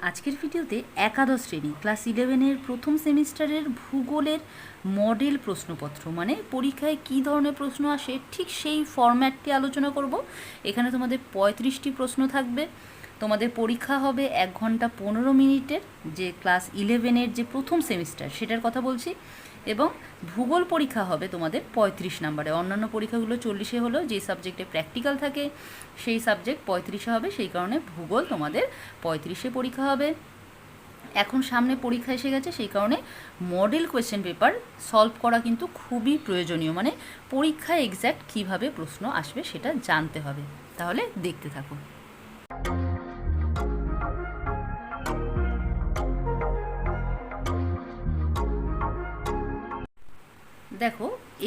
আজকের ভিডিওতে একাদশ শ্রেণি, ক্লাস ইলেভেনের প্রথম সেমিস্টারের ভূগোলের মডেল প্রশ্নপত্র মানে পরীক্ষায় কি ধরনের প্রশ্ন আসে, ঠিক সেই ফরম্যাটটি আলোচনা করব। এখানে তোমাদের পঁয়ত্রিশটি প্রশ্ন থাকবে। তোমাদের পরীক্ষা হবে এক ঘণ্টা পনেরো মিনিটের, যে ক্লাস ইলেভেনের যে প্রথম সেমিস্টার, সেটার কথা বলছি। এবং ভূগোল পরীক্ষা হবে তোমাদের পঁয়ত্রিশ নাম্বারে। অন্যান্য পরীক্ষাগুলো চল্লিশে হলো যে সাবজেক্টে প্র্যাকটিক্যাল থাকে, সেই সাবজেক্ট পঁয়ত্রিশে হবে, সেই কারণে ভূগোল তোমাদের পঁয়ত্রিশে পরীক্ষা হবে। এখন সামনে পরীক্ষা এসে গেছে, সেই কারণে মডেল কোয়েশ্চেন পেপার সলভ করা কিন্তু খুবই প্রয়োজনীয়। মানে পরীক্ষায় এক্স্যাক্ট কীভাবে প্রশ্ন আসবে সেটা জানতে হবে। তাহলে দেখতে থাকো।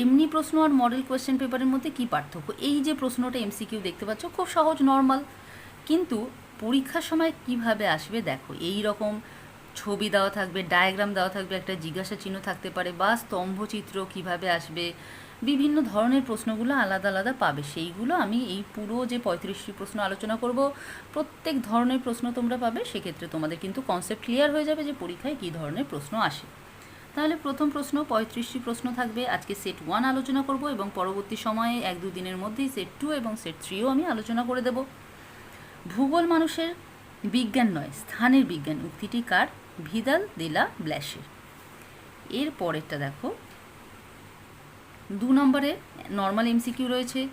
এমনি প্রশ্ন আর মডেল কোয়েশ্চেন পেপারের মধ্যে কী পার্থক্য? এই যে প্রশ্নটা এমসিকিউ দেখতে পাচ্ছ, খুব সহজ নর্মাল কিন্তু পরীক্ষার সময় কীভাবে আসবে দেখো, এই রকম ছবি দেওয়া থাকবে ডায়াগ্রাম দেওয়া থাকবে, একটা জিজ্ঞাসা চিহ্ন থাকতে পারে বা স্তম্ভচিত্র কীভাবে আসবে, বিভিন্ন ধরনের প্রশ্নগুলো আলাদা আলাদা পাবে। সেইগুলো আমি এই পুরো যে পঁয়ত্রিশটি প্রশ্ন আলোচনা করব, প্রত্যেক ধরনের প্রশ্ন তোমরা পাবে, সেক্ষেত্রে তোমাদের কিন্তু কনসেপ্ট ক্লিয়ার হয়ে যাবে যে পরীক্ষায় কী ধরনের প্রশ্ন আসে। তাহলে প্রথম প্রশ্ন, পঁয়ত্রিশটি প্রশ্ন থাকবে। আজকে সেট ওয়ান আলোচনা করব এবং পরবর্তী সময়ে এক দু দিনের মধ্যেই সেট টু এবং সেট থ্রিও আমি আলোচনা করে দেব। ভূগোল মানুষের বিজ্ঞান নয়, স্থানের বিজ্ঞান। উক্তিটি কার? ভিদাল দেলা ব্ল্যাশের। এর পরেরটা দেখো। দু নম্বরে নর্মাল এমসিকিউ রয়েছে।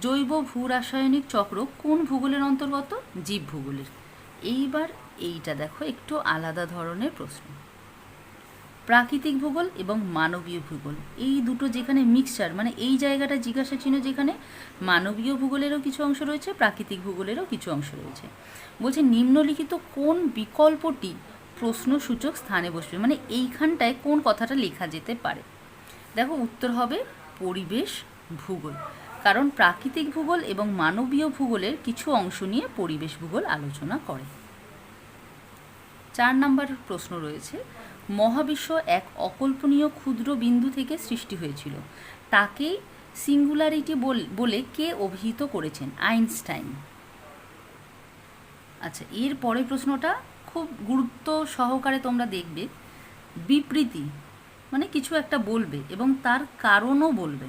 জৈব ভূ রাসায়নিক চক্র কোন ভূগোলের অন্তর্গত? জীব ভূগোলের। এইবার এইটা দেখো, একটু আলাদা ধরনের প্রশ্ন। প্রাকৃতিক ভূগোল এবং মানবীয় ভূগোল। এই দুটো যেখানে মিক্সচার মানে এই জায়গাটা জিজ্ঞাসা চিহ্ন যেখানে মানবীয় ভূগোলেরও কিছু অংশ রয়েছে, প্রাকৃতিক ভূগোলেরও কিছু অংশ রয়েছে। বলছে, নিম্নলিখিত কোন বিকল্পটি প্রশ্নসূচক স্থানে বসবে? মানে এইখানটায় কোন কথাটা লেখা যেতে পারে? দেখো, উত্তর হবে পরিবেশ, ভূগোল। কারণ প্রাকৃতিক ভূগোল এবং মানবীয় ভূগোলের কিছু অংশ নিয়ে পরিবেশ ভূগোল আলোচনা করে। চার নাম্বার প্রশ্ন রয়েছে মহাবিশ্ব এক অকল্পনীয় ক্ষুদ্র বিন্দু থেকে সৃষ্টি হয়েছিল। তাকেই সিঙ্গুলারিটি বলে কে অভিহিত করেছেন? আইনস্টাইন। আচ্ছা এর পরের প্রশ্নটা খুব গুরুত্ব সহকারে তোমরা দেখবে। বিবৃতি মানে কিছু একটা বলবে এবং তার কারণও বলবে।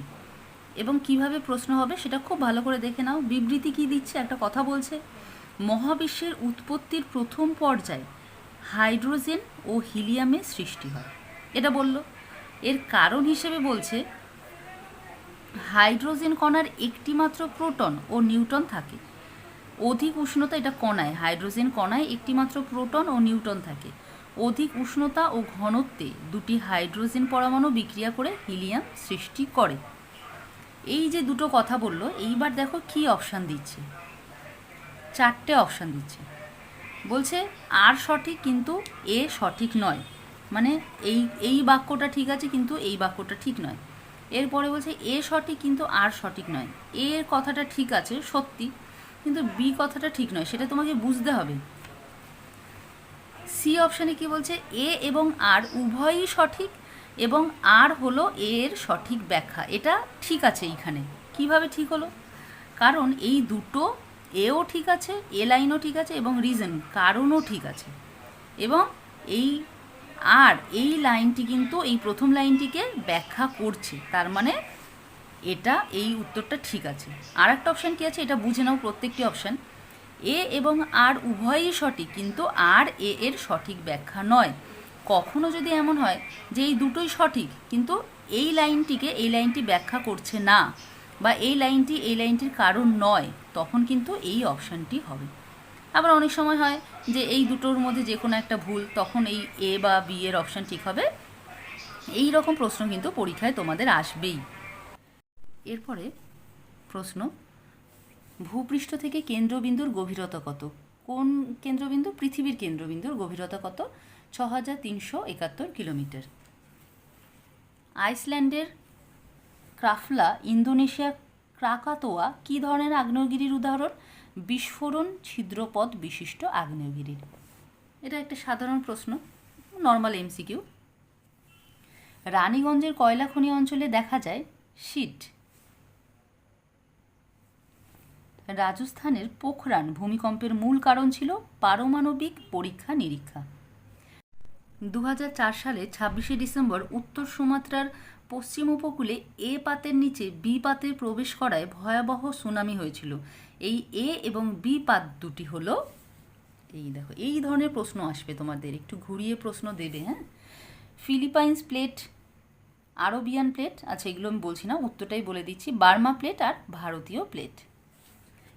এবং কীভাবে প্রশ্ন হবে সেটা খুব ভালো করে দেখে নাও। বিবৃতি কি দিচ্ছে? একটা কথা বলছে। মহাবিশ্বের উৎপত্তির প্রথম পর্যায়ে হাইড্রোজেন ও হিলিয়ামের সৃষ্টি হয়। এটা বলল, এর কারণ হিসেবে বলছে, হাইড্রোজেন কণার একটিমাত্র প্রোটন ও নিউটন থাকে। অধিক উষ্ণতা এটা কণায়, হাইড্রোজেন কণায় একটিমাত্র প্রোটন ও নিউটন থাকে। অধিক উষ্ণতা ও ঘনত্বে দুটি হাইড্রোজেন পরমাণু বিক্রিয়া করে হিলিয়াম সৃষ্টি করে। এই যে দুটো কথা বলল, এইবার দেখো কি অপশান দিচ্ছে। চারটে অপশান দিচ্ছে। বলছে, আর সঠিক কিন্তু এ সঠিক নয়। মানে এই এই বাক্যটা ঠিক আছে কিন্তু এই বাক্যটা ঠিক নয়। এরপরে বলছে, এ সঠিক কিন্তু আর সঠিক নয়। এর কথাটা ঠিক আছে, সত্যি, কিন্তু বি কথাটা ঠিক নয়, সেটা তোমাকে বুঝতে হবে। সি অপশানে কি বলছে, এ এবং আর উভয়ই সঠিক এবং আর হলো এর সঠিক ব্যাখ্যা। এটা ঠিক আছে এইখানে। কীভাবে ঠিক হলো? কারণ এই দুটো এও ঠিক আছে, এ লাইনও ঠিক আছে এবং রিজন কারণও ঠিক আছে। এবং এই আর এই লাইনটি কিন্তু এই প্রথম লাইনটিকে ব্যাখ্যা করছে, তার মানে এটা, এই উত্তরটা ঠিক আছে। আর একটা অপশান কী আছে, এটা বুঝে নাও প্রত্যেকটি অপশান এ এবং আর উভয়ই সঠিক, কিন্তু আর এ এর সঠিক ব্যাখ্যা নয়। কখনো যদি এমন হয় যে এই দুটোই সঠিক, কিন্তু এই লাইনটিকে, এই লাইনটি ব্যাখ্যা করছে না বা এই লাইনটি এই লাইনটির কারণ নয়, তখন কিন্তু এই অপশানটি হবে। আবার অনেক সময় হয় যে এই দুটোর মধ্যে যে কোনো একটা ভুল, তখন এই এ বা বি এর অপশান ঠিক হবে। এই রকম প্রশ্ন কিন্তু পরীক্ষায় তোমাদের আসবেই। এরপরে প্রশ্ন, ভূপৃষ্ঠ থেকে কেন্দ্রবিন্দুর গভীরতা কত? কোন কেন্দ্রবিন্দু? পৃথিবীর কেন্দ্রবিন্দুর গভীরতা কত? ছ হাজার তিনশো একাত্তর কিলোমিটার। আইসল্যান্ডের ক্রাফলা, ইন্দোনেশিয়া, ক্রাকাতোয়া কী ধরনের আগ্নেয়গিরির উদাহরণ? বিস্ফোরণ, ছিদ্রপথ বিশিষ্ট আগ্নেয়গিরির। এটা একটা সাধারণ প্রশ্ন, নর্মাল এমসিকিউ রানীগঞ্জের কয়লা খনি অঞ্চলে দেখা যায় শিট রাজস্থানের পোখরান ভূমিকম্পের মূল কারণ ছিল পারমাণবিক পরীক্ষা নিরীক্ষা দু হাজার চার সালে ছাব্বিশে ডিসেম্বর উত্তর সুমাত্রার পশ্চিম উপকূলে এ পাতের নিচে বি পাতে প্রবেশ করায় ভয়াবহ সুনামি হয়েছিল। এই এ এবং বি পাত দুটি হলো এই দেখো, এই ধরনের প্রশ্ন আসবে তোমাদের। একটু ঘুরিয়ে প্রশ্ন দেবে হ্যাঁ? ফিলিপাইন্স প্লেট, আরবিয়ান প্লেট আচ্ছা এগুলো আমি বলছি না, উত্তরটাই বলে দিচ্ছি। বার্মা প্লেট আর ভারতীয় প্লেট।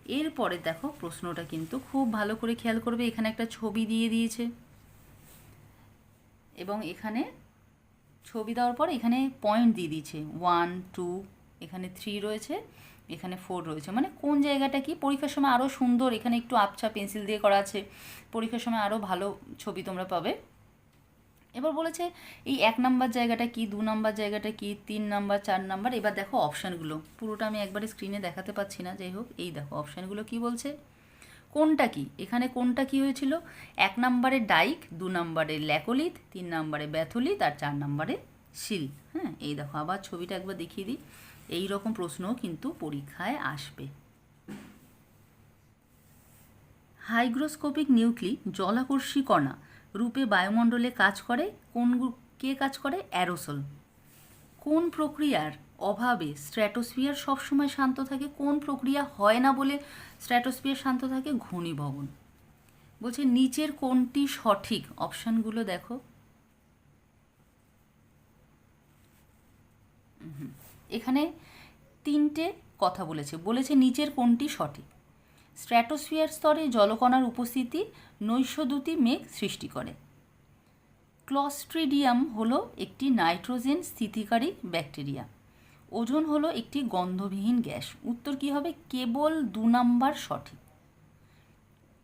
এরপরে দেখো, প্রশ্নটা কিন্তু খুব ভালো করে খেয়াল করবে। এখানে একটা ছবি দিয়ে দিয়েছে। এবং এখানে ছবি দেওয়ার পর এখানে পয়েন্ট দিয়ে দিয়েছে। ওয়ান টু এখানে থ্রি রয়েছে, এখানে ফোর রয়েছে। মানে কোন জায়গাটা কি? পরীক্ষার সময় আরও সুন্দর, এখানে একটু আবছা পেন্সিল দিয়ে করা আছে। পরীক্ষার সময় আরও ভালো ছবি তোমরা পাবে। এবার বলেছে, এই এক নাম্বার জায়গাটা কি, দু নাম্বার জায়গাটা কি, তিন নাম্বার, চার নাম্বার? এবার দেখো অপশানগুলো পুরোটা আমি একবারে স্ক্রিনে দেখাতে পাচ্ছি না। যাই হোক, এই দেখো অপশানগুলো কি বলছে? কোনটা কি? এখানে কোনটা কি হয়েছিল? এক নম্বরে ডাইক, দু নম্বরে ল্যাকোলিথ, তিন নম্বরে ব্যাথলিথ আর চার নম্বরে শিল। হ্যাঁ এই দেখো, আবার ছবিটা একবার দেখিয়ে দিই। এই রকম প্রশ্নও কিন্তু পরীক্ষায় আসবে। হাইগ্রোস্কোপিক নিউক্লি জলাকর্ষী কণা রূপে বায়ুমণ্ডলে কাজ করে। কোন কে কাজ করে? অ্যারোসল। কোন প্রক্রিয়ার অভাবে স্ট্র্যাটোস্ফিয়ার সবসময় শান্ত থাকে, কোন প্রক্রিয়া হয় না বলে স্ট্র্যাটোস্ফিয়ার শান্ত থাকে ঘূর্ণিভবন বলছে, নিচের কোনটি সঠিক? অপশানগুলো দেখো। এখানে তিনটে কথা বলেছে। বলেছে, নিচের কোনটি সঠিক? স্ট্র্যাটোস্ফিয়ার স্তরে জলকণার উপস্থিতি নৈশদ্যুতি মেঘ সৃষ্টি করে। ক্লস্ট্রিডিয়াম হলো একটি নাইট্রোজেন স্থিতিকারী ব্যাকটেরিয়া। ওজন হলো একটি গন্ধবিহীন গ্যাস। উত্তর কি হবে? কেবল দু নাম্বার সঠিক।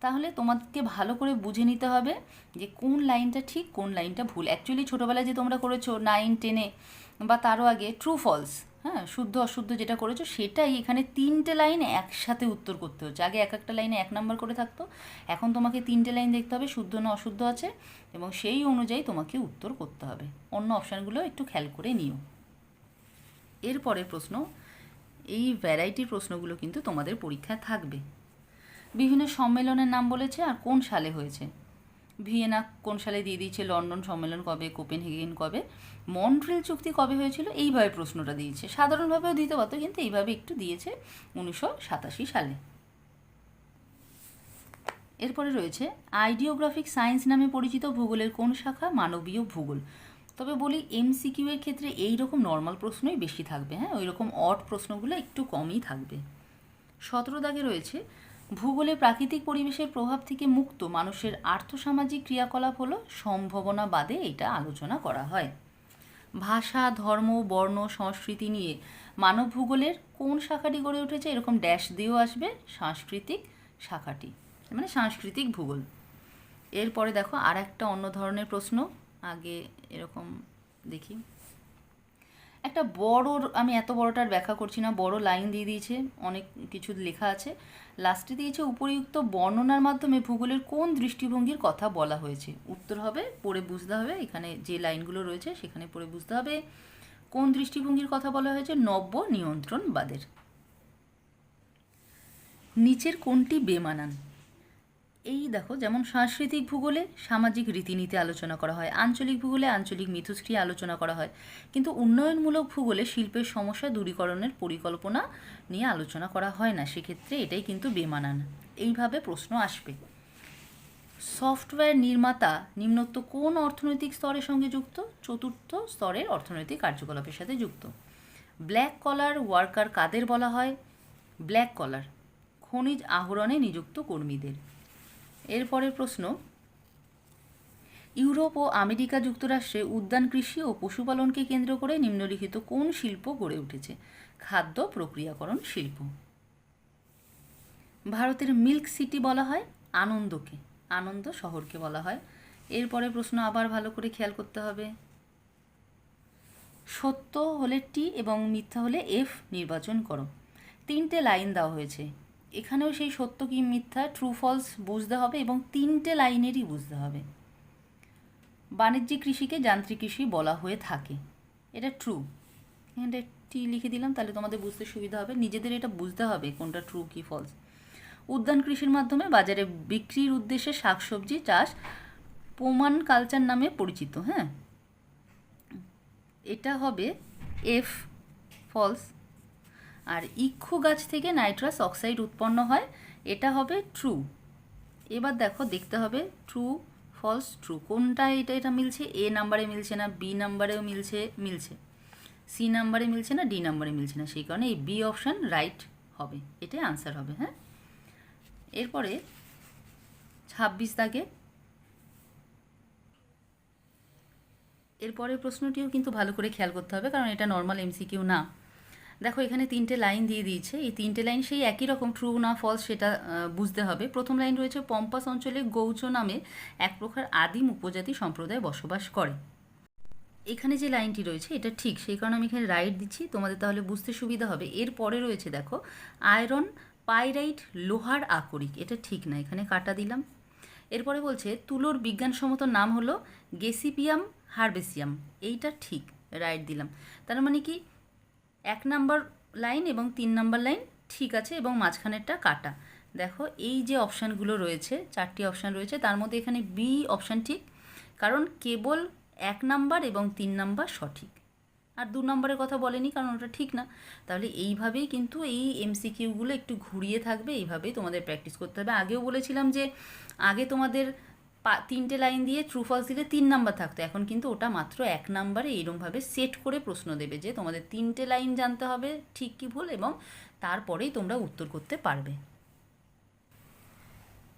তাহলে তোমাদেরকে ভালো করে বুঝে নিতে হবে যে কোন লাইনটা ঠিক, কোন লাইনটা ভুল। অ্যাকচুয়ালি ছোটোবেলায় যে তোমরা করেছ নাইন টেনে বা তারও আগে ট্রু ফলস হ্যাঁ? শুদ্ধ, অশুদ্ধ যেটা করেছ, সেটাই এখানে তিনটে লাইন একসাথে উত্তর করতে হচ্ছে। আগে এক একটা লাইনে এক নাম্বার করে থাকতো। এখন তোমাকে তিনটে লাইন দেখতে হবে, শুদ্ধ না অশুদ্ধ আছে, এবং সেই অনুযায়ী তোমাকে উত্তর করতে হবে। অন্য অপশানগুলো একটু খেয়াল করে নিও। এরপরের প্রশ্ন, এই ভ্যারাইটির প্রশ্নগুলো কিন্তু তোমাদের পরীক্ষায় থাকবে। বিভিন্ন সম্মেলনের নাম বলেছে আর কোন সালে হয়েছে? ভিয়েনা কোন সালে দিয়ে দিয়েছে? লন্ডন সম্মেলন কবে? কোপেন কোপেনহেগেন কবে? মন্ট্রিল চুক্তি কবে হয়েছিল? এইভাবে প্রশ্নটা দিয়েছে। সাধারণভাবেও দিতে পারতো, কিন্তু এইভাবে একটু দিয়েছে উনিশশো সাতাশি সালে। এরপরে রয়েছে আইডিওগ্রাফিক সায়েন্স নামে পরিচিত ভূগোলের কোন শাখা? মানবীয় ভূগোল। তবে বলি এমসিকিউ এর ক্ষেত্রে এই রকম নর্মাল প্রশ্নই বেশি থাকবে হ্যাঁ? ওই রকম অড প্রশ্নগুলো একটু কমই থাকবে। সতেরো দাগে রয়েছে, ভূগোলে প্রাকৃতিক পরিবেশের প্রভাব থেকে মুক্ত মানুষের আর্থসামাজিক ক্রিয়াকলাপ হলো সম্ভাবনা বাদে এটা আলোচনা করা হয়। ভাষা, ধর্ম, বর্ণ, সংস্কৃতি নিয়ে মানব ভূগোলের কোন শাখাটি গড়ে উঠেছে? এরকম ড্যাশ দিয়েও আসবে সাংস্কৃতিক শাখাটি মানে সাংস্কৃতিক ভূগোল। এরপরে দেখো আর একটা অন্য ধরনের প্রশ্ন আগে এরকম দেখি। একটা বড়, আমি এত বড়টার ব্যাখ্যা করছি না, বড় লাইন দিয়ে দিয়েছে, অনেক কিছু লেখা আছে। লাস্টে দিয়েছে, উপরিউক্ত বর্ণনার মাধ্যমে ভূগোলের কোন দৃষ্টিভঙ্গির কথা বলা হয়েছে? উত্তর হবে, পড়ে বুঝতে হবে, এখানে যে লাইনগুলো রয়েছে সেখানে পড়ে বুঝতে হবে। কোন দৃষ্টিভঙ্গির কথা বলা হয়েছে? নব্য নিয়ন্ত্রণবাদের। নিচের কোনটি বেমানান? এই দেখো, যেমন সাংস্কৃতিক ভূগোলে সামাজিক রীতিনীতি আলোচনা করা হয়, আঞ্চলিক ভূগোলে আঞ্চলিক মিথস্ক্রিয়া আলোচনা করা হয়। কিন্তু উন্নয়নমূলক ভূগোলে শিল্পের সমস্যা দূরীকরণের পরিকল্পনা নিয়ে আলোচনা করা হয় না, সেক্ষেত্রে এটাই কিন্তু বেমানান। এইভাবে প্রশ্ন আসবে। সফটওয়্যার নির্মাতা নিম্নোক্ত কোন অর্থনৈতিক স্তরের সঙ্গে যুক্ত? চতুর্থ স্তরের অর্থনৈতিক কার্যকলাপের সাথে যুক্ত। ব্ল্যাক কলার ওয়ার্কার কাদের বলা হয়? ব্ল্যাক কলার, খনিজ আহরণে নিযুক্ত কর্মীদের। এরপরের প্রশ্ন, ইউরোপ ও আমেরিকা যুক্তরাষ্ট্রে উদ্যান, কৃষি ও পশুপালনকে কেন্দ্র করে নিম্নলিখিত কোন শিল্প গড়ে উঠেছে? খাদ্য, প্রক্রিয়াকরণ, শিল্প। ভারতের মিল্ক সিটি বলা হয় আনন্দকে, আনন্দ শহরকে বলা হয়। এরপরে প্রশ্ন আবার ভালো করে খেয়াল করতে হবে। সত্য হলে টি এবং মিথ্যা হলে এফ নির্বাচন করো। তিনটে লাইন দেওয়া হয়েছে। এখানেও সেই সত্য কি মিথ্যা? ট্রু ফলস বুঝতে হবে এবং তিনটে লাইনেরই বুঝতে হবে। বাণিজ্যিক কৃষিকে যান্ত্রিক কৃষি বলা হয়ে থাকে। এটা ট্রু এখানটা টি লিখে দিলাম, তাহলে তোমাদের বুঝতে সুবিধা হবে। নিজেদের এটা বুঝতে হবে কোনটা ট্রু কি ফলস উদ্যান কৃষির মাধ্যমে বাজারে বিক্রির উদ্দেশ্যে শাকসবজি চাষ পোমান কালচার নামে পরিচিত হ্যাঁ? এটা হবে এফ ফলস আর ইক্ষু গাছ থেকে নাইট্রাস অক্সাইড উৎপন্ন হয়, এটা হবে ট্রু। এবার দেখো, দেখতে হবে, ট্রু, ফলস, ট্রু। কোনটা এটা এটা মিলছে? এ নাম্বারে মিলছে না, বি নাম্বারেও মিলছে মিলছে। সি নাম্বারে মিলছে না, ডি নাম্বারে মিলছে না। সেই কারণে এই বি অপশান রাইট হবে, এটাই আনসার হবে হ্যাঁ? এরপরে ছাব্বিশ দাগে। এরপরের প্রশ্নটিও কিন্তু ভালো করে খেয়াল করতে হবে, কারণ এটা নর্মাল এমসিকিউ না। দেখো, এখানে তিনটে লাইন দিয়ে দিয়েছে। এই তিনটে লাইন সেই একই রকম ট্রু না ফলস সেটা বুঝতে হবে। প্রথম লাইন রয়েছে, পম্পাস অঞ্চলে গৌচ নামে এক প্রকার আদিম উপজাতি সম্প্রদায় বসবাস করে। এখানে যে লাইনটি রয়েছে, এটা ঠিক, সেই কারণে আমি এখানে রাইট দিচ্ছি। তোমাদের তাহলে বুঝতে সুবিধা হবে। এরপরে রয়েছে, দেখো আয়রন পাইরাইট লোহার আকরিক। এটা ঠিক না, এখানে কাটা দিলাম। এরপরে বলছে, তুলোর বিজ্ঞানসম্মত নাম হলো গেসিপিয়াম হার্বেসিয়াম। এইটা ঠিক রাইট দিলাম। তার মানে কি এক নাম্বার লাইন এবং তিন নাম্বার লাইন ঠিক আছে এবং মাঝখানেরটা কাটা। দেখো এই যে অপশানগুলো রয়েছে, চারটি অপশান রয়েছে, তার মধ্যে এখানে বি অপশান ঠিক, কারণ কেবল এক নাম্বার এবং তিন নাম্বার সঠিক। আর দু নম্বরের কথা বলেনি, কারণ ওটা ঠিক না। তাহলে এইভাবেই কিন্তু এই এমসিকিউগুলো একটু ঘুরিয়ে থাকবে, এইভাবেই তোমাদের প্র্যাকটিস করতে হবে। আগেও বলেছিলাম যে, আগে তোমাদের তিনটে লাইন দিয়ে ট্রু ফলস দিলে তিন নাম্বার থাকতো। এখন কিন্তু ওটা মাত্র এক নাম্বারে এইরমভাবে সেট করে প্রশ্ন দেবে যে তোমাদের তিনটে লাইন জানতে হবে, ঠিক কি ভুল এবং তারপরেই তোমরা উত্তর করতে পারবে।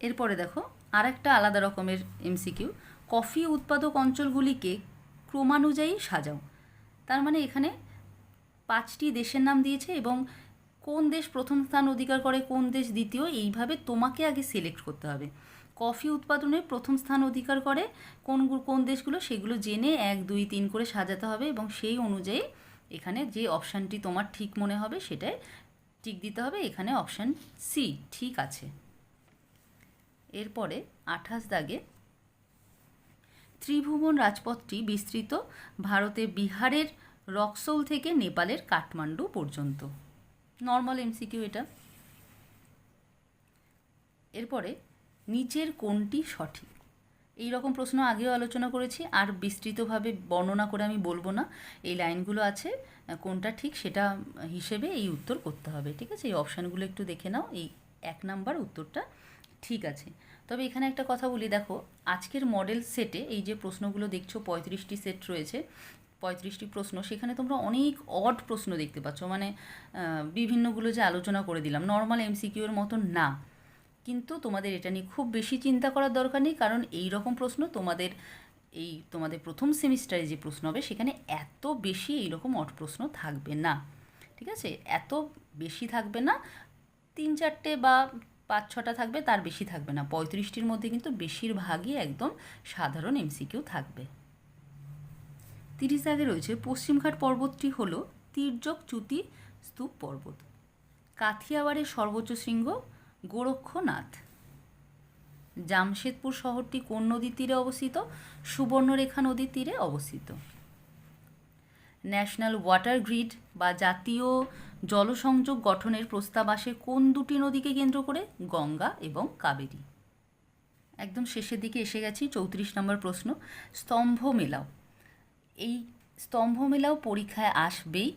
এরপরে দেখো আর একটা আলাদা রকমের এমসিকিউ কফি উৎপাদক অঞ্চলগুলিকে ক্রমানুযায়ী সাজাও। তার মানে এখানে পাঁচটি দেশের নাম দিয়েছে এবং কোন দেশ প্রথম স্থান অধিকার করে, কোন দেশ দ্বিতীয়, এইভাবে তোমাকে আগে সিলেক্ট করতে হবে। কফি উৎপাদনে প্রথম স্থান অধিকার করে। কোন কোন দেশগুলো সেগুলো জেনে এক, দুই, তিন করে সাজাতে হবে এবং সেই অনুযায়ী এখানে যে অপশানটি তোমার ঠিক মনে হবে সেটাই টিক দিতে হবে। এখানে অপশান সি ঠিক আছে। এরপরে আঠাশ দাগে ত্রিভুবন রাজপথটি বিস্তৃত ভারতে বিহারের রক্সৌল থেকে নেপালের কাঠমান্ডু পর্যন্ত। নর্মাল এমসিকিউ এটা। এরপরে নিচের কোনটি সঠিক? এই রকম প্রশ্ন আগেও আলোচনা করেছি, আর বিস্তৃতভাবে বর্ণনা করে আমি বলব না। এই লাইনগুলো আছে, কোনটা ঠিক সেটা হিসেবে এই উত্তর করতে হবে, ঠিক আছে? এই অপশানগুলো একটু দেখে নাও, এই এক নাম্বার উত্তরটা ঠিক আছে। তবে এখানে একটা কথা বলি, দেখো, আজকের মডেল সেটে এই যে প্রশ্নগুলো দেখছ, পঁয়ত্রিশটি সেট রয়েছে, পঁয়ত্রিশটি প্রশ্ন, সেখানে তোমরা অনেক অড প্রশ্ন দেখতে পাচ্ছ। মানে বিভিন্নগুলো যে আলোচনা করে দিলাম, নর্মাল এমসিকিউর মতন না। কিন্তু তোমাদের এটা নিয়ে খুব বেশি চিন্তা করার দরকার নেই, কারণ এই রকম প্রশ্ন তোমাদের, এই তোমাদের প্রথম সেমিস্টারে যে প্রশ্ন হবে, সেখানে এত বেশি এইরকম অট প্রশ্ন থাকবে না, ঠিক আছে? এত বেশি থাকবে না, তিন চারটে বা পাঁচ ছটা থাকবে, তার বেশি থাকবে না। পঁয়ত্রিশটির মধ্যে কিন্তু বেশিরভাগই একদম সাধারণ এমসিকিউ থাকবে। তিরিশ দাগে রয়েছে পশ্চিমঘাট পর্বতটি হল তির্যক চ্যুতি স্তূপ পর্বত। কাথিয়াওয়াড়ের সর্বোচ্চ শৃঙ্গ গোরক্ষনাথ। জামশেদপুর শহরটি কোন নদীর তীরে অবস্থিত? সুবর্ণরেখা নদীর তীরে অবস্থিত। ন্যাশনাল ওয়াটার গ্রিড বা জাতীয় জলসংযোগ গঠনের প্রস্তাব আসে কোন দুটি নদীকে কেন্দ্র করে? গঙ্গা এবং কাবেরী। একদম শেষের দিকে এসে গেছি, চৌত্রিশ নম্বর প্রশ্ন স্তম্ভ মেলাও এই স্তম্ভ মেলাও পরীক্ষায় আসবেই।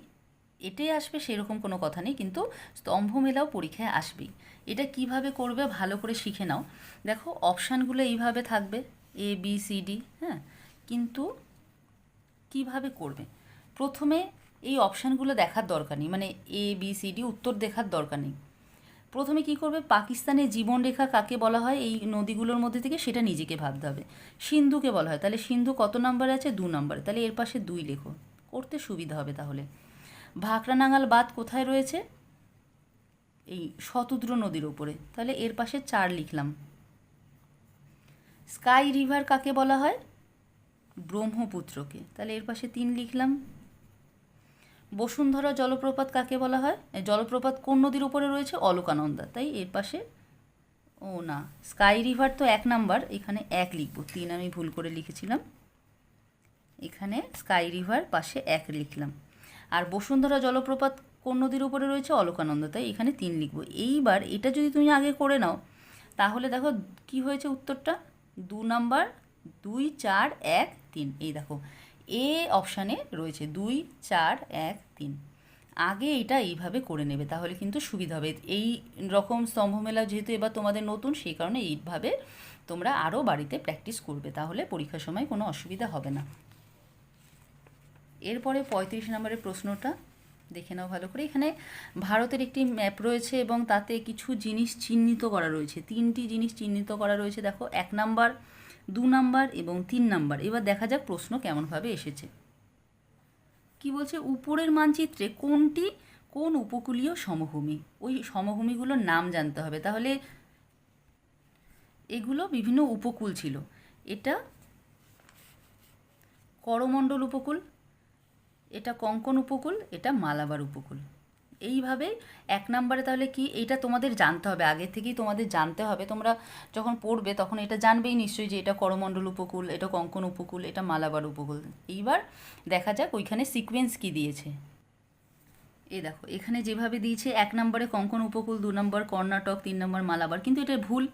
এটাই আসবে, সেরকম কোনো কথা নেই, কিন্তু স্তম্ভ মেলাও পরীক্ষায় আসবেই এটা কীভাবে করবে ভালো করে শিখে নাও। দেখো, অপশানগুলো এইভাবে থাকবে এ বি সি ডি হ্যাঁ? কিন্তু কীভাবে করবে? প্রথমে এই অপশানগুলো দেখার দরকার নেই মানে এ বি সি ডি উত্তর দেখার দরকার নেই। প্রথমে কি করবে? পাকিস্তানের জীবনরেখা কাকে বলা হয়? এই নদীগুলোর মধ্যে থেকে সেটা নিজেকে ভাবতে হবে। সিন্ধুকে বলা হয়। তাহলে সিন্ধু কত নাম্বার আছে? দু নম্বরে। তাহলে এর পাশে দুই লেখো। করতে সুবিধা হবে তাহলে। ভাকরানাঙ্গাল বাঁধ কোথায় রয়েছে? এই শতদ্র নদীর ওপরে তাহলে এর পাশে চার লিখলাম। স্কাই রিভার কাকে বলা হয়? ব্রহ্মপুত্রকে। তাহলে এর পাশে তিন লিখলাম। বসুন্ধরা জলপ্রপাত কাকে বলা হয়? জলপ্রপাত কোন নদীর উপরে রয়েছে? অলকানন্দা। তাই এর পাশে, ও না, স্কাই রিভার তো এক নাম্বার। এখানে এক লিখব। তিন আমি ভুল করে লিখেছিলাম। এখানে স্কাই রিভার পাশে এক লিখলাম। আর বসুন্ধরা জলপ্রপাত কোন নদীর উপরে রয়েছে? অলকানন্দ। তাই এখানে তিন লিখব। এইবার এটা যদি তুমি আগে করে নাও, তাহলে দেখো কি হয়েছে উত্তরটা? দু নাম্বার, দুই, চার, এক, তিন। এই দেখো, এ অপশানে রয়েছে দুই, চার, এক, তিন। আগে এটা এইভাবে করে নেবে, তাহলে কিন্তু সুবিধা হবে। এই রকম স্তম্ভ মেলা যেহেতু এবার তোমাদের নতুন, সেই কারণে এইভাবে তোমরা আরও বাড়িতে প্র্যাকটিস করবে, তাহলে পরীক্ষার সময় কোনো অসুবিধা হবে না। এরপরে পঁয়ত্রিশ নম্বরের প্রশ্নটা দেখে নাও ভালো করে। এখানে ভারতের একটি ম্যাপ রয়েছে এবং তাতে কিছু জিনিস চিহ্নিত করা রয়েছে। তিনটি জিনিস চিহ্নিত করা রয়েছে, দেখো, এক নাম্বার, দু নাম্বার এবং তিন নাম্বার। এবার দেখা যাক প্রশ্ন কেমনভাবে এসেছে। কি বলছে? উপরের মানচিত্রে কোনটি, কোন উপকূলীয় সমভূমি? ওই সমভূমিগুলোর নাম জানতে হবে। তাহলে এগুলো বিভিন্ন উপকূল ছিল। এটা করমণ্ডল উপকূল এটা কঙ্কন উপকূল, এটা মালাবার উপকূল। এইভাবে এক নম্বরে তাহলে কি এটা তোমাদের জানতে হবে। আগে থেকেই তোমাদের জানতে হবে। তোমরা যখন পড়বে তখন এটা জানবেই নিশ্চয়ই যে এটা করমণ্ডল উপকূল, এটা কঙ্কন উপকূল, এটা মালাবার উপকূল। এইবার দেখা যাক ওইখানে সিকোয়েন্স কি দিয়েছে। এই দেখো, এখানে যেভাবে দিয়েছে, এক নম্বরে কঙ্কন উপকূল, দু নম্বর কর্ণাটক, তিন নম্বর মালাবার, কিন্তু এটা ভুল।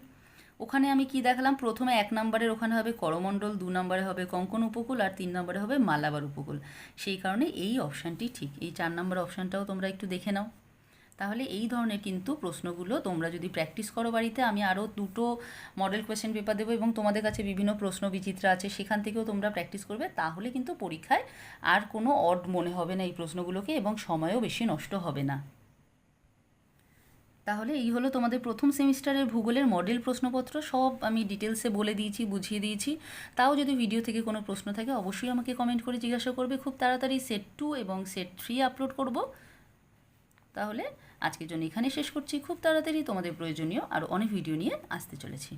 ওখানে আমি কি দেখালাম? প্রথমে এক নম্বরের ওখানে হবে করমণ্ডল, দু নম্বরে হবে কঙ্কন উপকূল আর তিন নম্বরে হবে মালাবার উপকূল। সেই কারণে এই অপশানটি ঠিক। এই চার নম্বর অপশানটাও তোমরা একটু দেখে নাও। তাহলে এই ধরনের কিন্তু প্রশ্নগুলো তোমরা যদি প্র্যাকটিস করো বাড়িতে, আমি আরও দুটো মডেল কোয়েশ্চেন পেপার দেবো এবং তোমাদের কাছে বিভিন্ন প্রশ্ন বিচিত্রা আছে, সেখান থেকেও তোমরা প্র্যাকটিস করবে। তাহলে কিন্তু পরীক্ষায় আর কোনো অড মনে হবে না এই প্রশ্নগুলোকে এবং সময়ও বেশি নষ্ট হবে না। তাহলে এই হলো তোমাদের প্রথম সেমিস্টারের ভূগোলের মডেল প্রশ্নপত্র। সব আমি ডিটেলসে বলে দিয়েছি, বুঝিয়ে দিয়েছি। তাও যদি ভিডিও থেকে কোনো প্রশ্ন থাকে, অবশ্যই আমাকে কমেন্ট করে জিজ্ঞাসা করবে। খুব তাড়াতাড়ি সেট টু এবং সেট থ্রি আপলোড করব। তাহলে আজকের জন্য এখানে শেষ করছি। খুব তাড়াতাড়ি তোমাদের প্রয়োজনীয় আর অনেক ভিডিও নিয়ে আসতে চলেছি।